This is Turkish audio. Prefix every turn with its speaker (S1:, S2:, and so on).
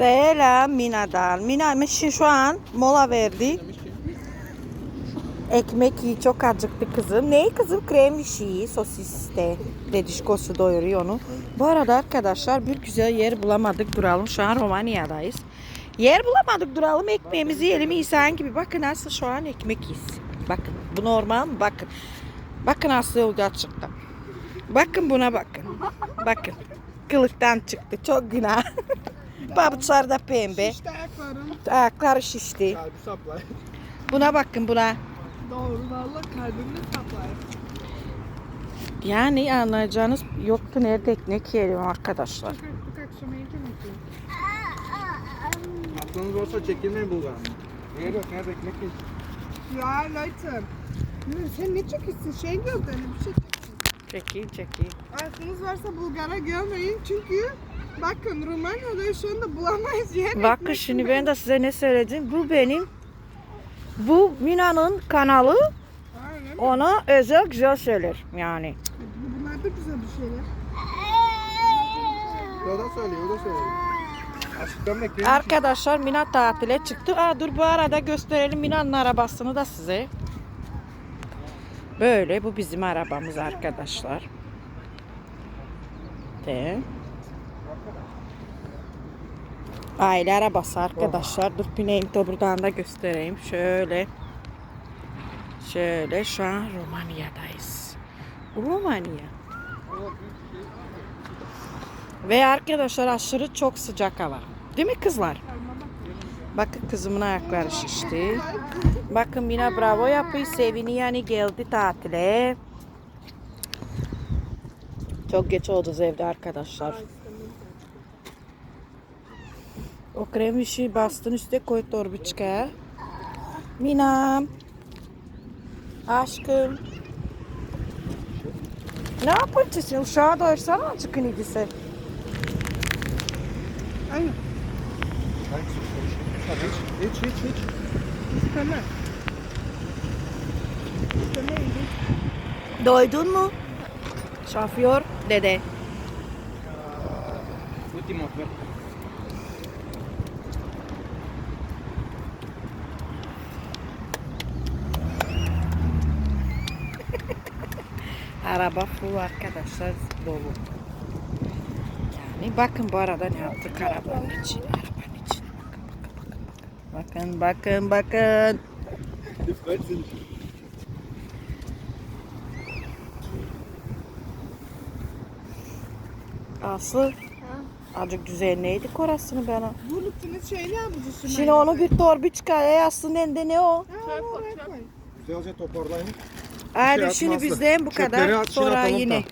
S1: Selam Mina'dan. Mina Mişi şu an mola verdi. Ekmek yiyor çok acıktı kızım. Neyi kızım? Krem bir şey. Sosis de. Dedişkosu doyuruyor onu. Bu arada arkadaşlar bir güzel yer bulamadık duralım. Şu an Romanya'dayız. Yer bulamadık duralım ekmeğimizi yiyelim insan gibi. Bakın nasıl şu an ekmek yiyiz. Bakın bu normal mi? Bakın. Bakın nasıl oldu gerçekten. Bakın buna bakın. Bakın. Kılıktan çıktı. Çok günah. Pabuçlar da pembe.
S2: İşte ayaklarım.
S1: Ayakları şişti.
S3: Kalbi saplay.
S1: Buna bakın buna.
S2: Doğru valla kalbimde saplar.
S1: Yani anlayacağınız yoktu nerede ekmek yiyelim arkadaşlar.
S2: Çok artık akşama yiyor.
S3: Aklınız olsa çekilmeyin Bulgar. Nerede yok? Nerede ekmek yiyin?
S2: Ya Leute. Hı, Sen ne çekiyorsun? Şey yok öyle bir şey çekiyorsun.
S1: Çekil çekil.
S2: Aklınız varsa Bulgar'a görmeyin çünkü bakın Rumanya'da şu anda bulamayız yer.
S1: Bakın şimdi ben de size ne söyledim. Bu benim. Bu Mina'nın kanalı. Ona özel güzel şeyler yani.
S2: Bunlar da güzel bir şeyler.
S3: O da söylüyor, o da söylüyor.
S1: Arkadaşlar Mina tatile çıktı. Aa, dur bu arada gösterelim Mina'nın arabasını da size. Böyle bu bizim arabamız arkadaşlar. De. Aile arabası arkadaşlar. Dur bineyim de buradan da göstereyim. Şöyle. Şöyle şu an Romanya'dayız. Romanya. Ve arkadaşlar aşırı çok sıcak hava. Değil mi kızlar? Bakın kızımın ayakları şişti. Bakın Mina bravo yapıyor. Sevini yani geldi tatile. Çok geç olacağız evde arkadaşlar. O krem işi bastın üstüne koy torbiçkaya. Mina. Aşkım. Ne yapacaksın? Uşağı doyursana azıcık idisi.
S2: Aynen.
S3: Hiç, hiç, hiç.
S2: İsteme. İsteme iyi.
S1: Doydun mu? Şoför dede.
S3: Ultimo.
S1: Araba full arkadaşlar dolu. Yani bakın bu arada ne yaptık arabanın içine. Arabanın içine bakın bakın bakın. Bakın bakın bakın. Aslı azıcık düzenleydik orasını bana.
S2: Bu lütfünüz şeyle yapacağız şimdi.
S1: Şimdi onu bir torbiçkaya aslında ne ne o?
S2: Ha.
S3: Güzelce toparlayın.
S1: Hadi
S3: Şey
S1: şimdi
S3: atmazdı.
S1: bizden bu
S3: Çöpleri
S1: kadar.
S3: at, içine
S1: Sonra
S3: atalım
S1: yine.